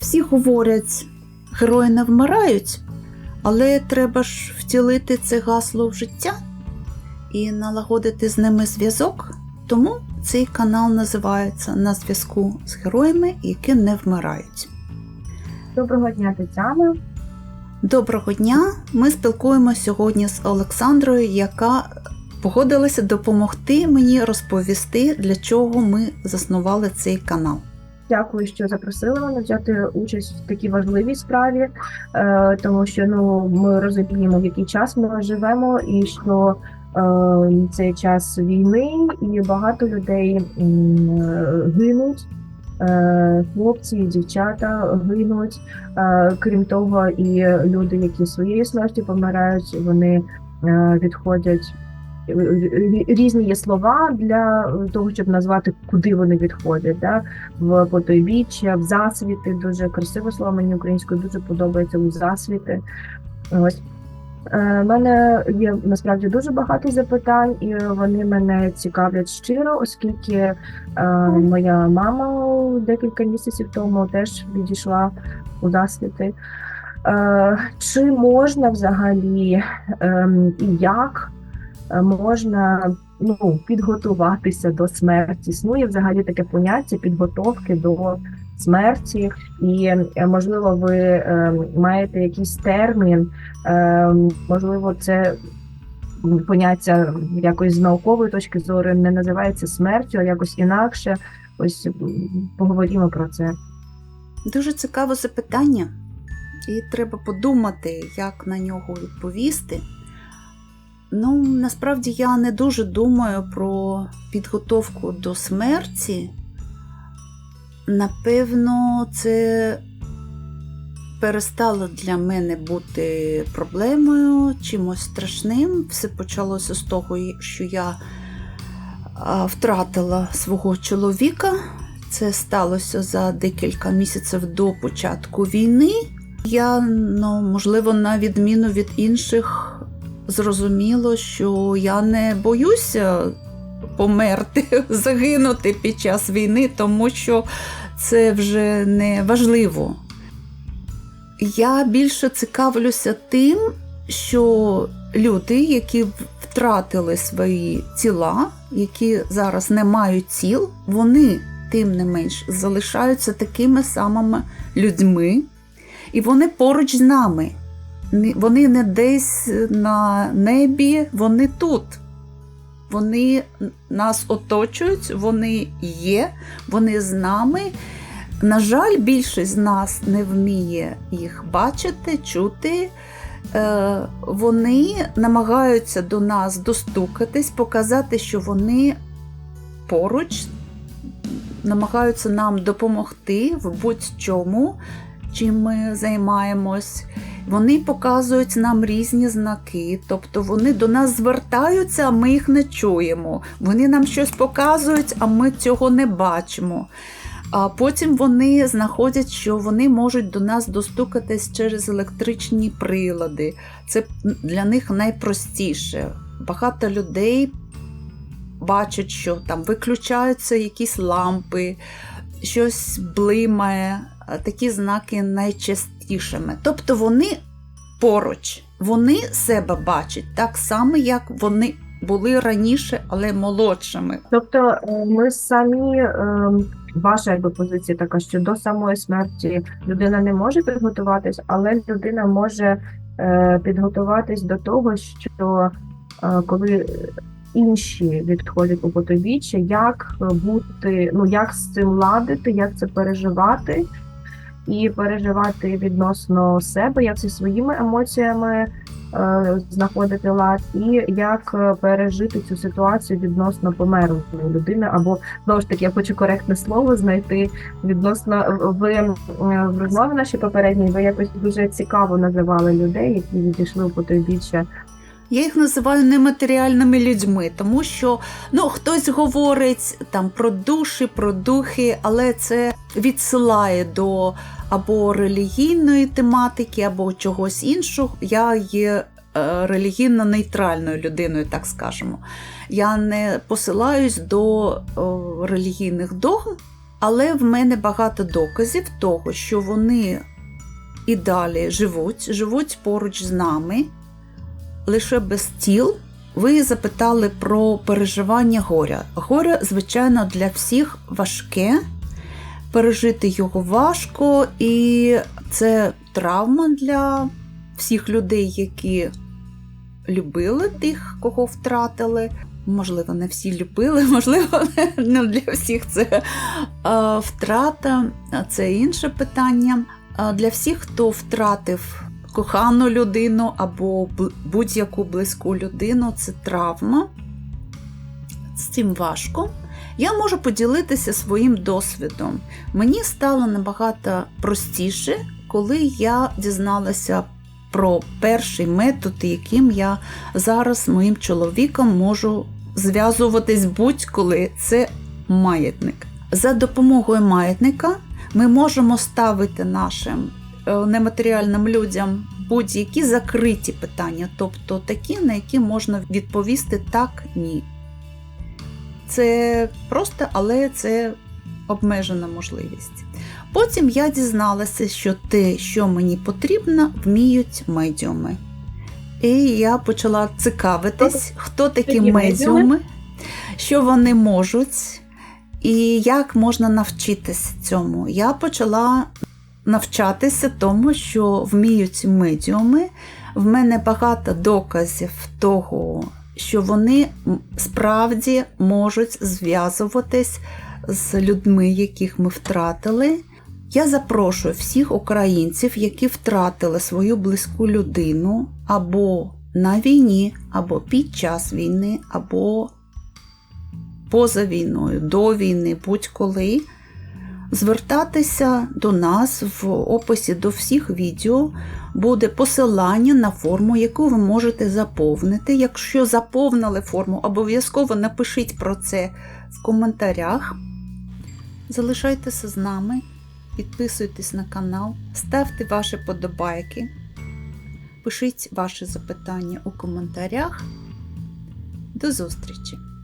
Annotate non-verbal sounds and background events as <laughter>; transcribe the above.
Всі говорять, герої не вмирають, але треба ж втілити це гасло в життя і налагодити з ними зв'язок. Тому цей канал називається На зв'язку з героями, які не вмирають. Доброго дня, Тетяна. Доброго дня! Ми спілкуємося сьогодні з Олександрою, яка погодилася допомогти мені розповісти, для чого ми заснували цей канал. Дякую, що запросили мене взяти участь в такій важливій справі, е, тому що ну ми розуміємо, в який час ми живемо, і що е, це час війни, і багато людей гинуть. Е, Хлопці дівчата гинуть. Крім того, і люди, які своєю смертю помирають, вони відходять. Рі- Різні є слова для того, щоб назвати, куди вони відходять. Да? в потойбіччя, в засвіти. Дуже красиве слово мені українською дуже подобається у засвіти. Ось. У мене є насправді дуже багато запитань, і вони мене цікавлять щиро, оскільки е, моя мама декілька місяців тому теж відійшла у засвіти. Е, чи можна взагалі ем, і як е, можна ну, підготуватися до смерті. Існує взагалі таке поняття підготовки до смерті, і е, можливо, ви е, маєте якийсь термін, е, можливо, це поняття якось з наукової точки зору не називається смертю, а якось інакше. Ось поговоримо про це. Дуже цікаве запитання, і треба подумати, як на нього відповісти. Ну, насправді я не дуже думаю про підготовку до смерті. Напевно, це перестало для мене бути проблемою, чимось страшним. Все почалося з того, що я втратила свого чоловіка. Це сталося за декілька місяців до початку війни. Я, ну, можливо, на відміну від інших, зрозуміло, що я не боюся померти, <laughs> загинути під час війни, тому що це вже не важливо. Я більше цікавлюся тим, що люди, які втратили свої тіла, які зараз не мають тіл, вони тим не менш залишаються такими самими людьми, і вони поруч з нами. Вони не десь на небі, вони тут. Вони нас оточують, вони є, вони з нами. На жаль, більшість з нас не вміє їх бачити, чути. Е, Вони намагаються до нас достукатись, показати, що вони поруч, намагаються нам допомогти в будь-чому, чим ми займаємось. Вони показують нам різні знаки, тобто вони до нас звертаються, а ми їх не чуємо. Вони нам щось показують, а ми цього не бачимо. А потім вони знаходять, що вони можуть до нас достукатись через електричні прилади. Це для них найпростіше. Багато людей бачать, що там виключаються якісь лампи, щось блимає. Такі знаки найчастішими. Тобто вони поруч, вони себе бачать так само, як вони були раніше, але молодшими. Тобто, е, ми самі, е, ваша якби позиція така, що до самої смерті людина не може підготуватись, але людина може е, підготуватись до того, що е, коли інші відходять у потойбіччя, як бути, ну як з цим ладити, як це переживати, і переживати відносно себе, як зі своїми емоціями е, знаходити лад, і як е, пережити цю ситуацію відносно померлої людини, або знову ж таки, я хочу коректне слово знайти відносно ви е, в розмові нашій попередній. Ви якось дуже цікаво називали людей, які відійшли у потойбіччя. Я їх називаю нематеріальними людьми, тому що ну, хтось говорить там про душі, про духи, але це відсилає до або релігійної тематики, або чогось іншого. Я є е, релігійно нейтральною людиною, так скажемо. Я не посилаюсь до е, релігійних догм, Але в мене багато доказів того, що вони і далі живуть, живуть поруч з нами, лише без тіл. Ви запитали про переживання горя. Горе, звичайно, для всіх важке. Пережити його важко, і це травма для всіх людей, які любили тих, кого втратили. Можливо, не всі любили, <laughs> можливо, не для всіх це втрата, це інше питання. Для всіх, хто втратив кохану людину або будь-яку близьку людину, це травма. З цим важко. Я можу поділитися своїм досвідом. Мені стало набагато простіше, коли я дізналася про перший метод, яким я зараз моїм чоловіком можу зв'язуватись будь-коли. Це маятник. За допомогою маятника ми можемо ставити нашим нематеріальним людям будь-які закриті питання, тобто такі, на які можна відповісти так, ні. Це просто, але це обмежена можливість. Потім я дізналася, що те, що мені потрібно, вміють медіуми. І я почала цікавитись, хто такі медіуми? що вони можуть, і як можна навчитися цьому. Я почала навчатися тому, що вміють медіуми. В мене багато доказів того, що вони справді можуть зв'язуватись з людьми, яких ми втратили. Я запрошую всіх українців, які втратили свою близьку людину або на війні, або під час війни, або поза війною, до війни, будь-коли, звертатися до нас в описі до всіх відео буде посилання на форму, яку ви можете заповнити. Якщо заповнили форму, обов'язково напишіть про це в коментарях. Залишайтеся з нами, підписуйтесь на канал, ставте ваші подобайки, пишіть ваші запитання у коментарях. До зустрічі!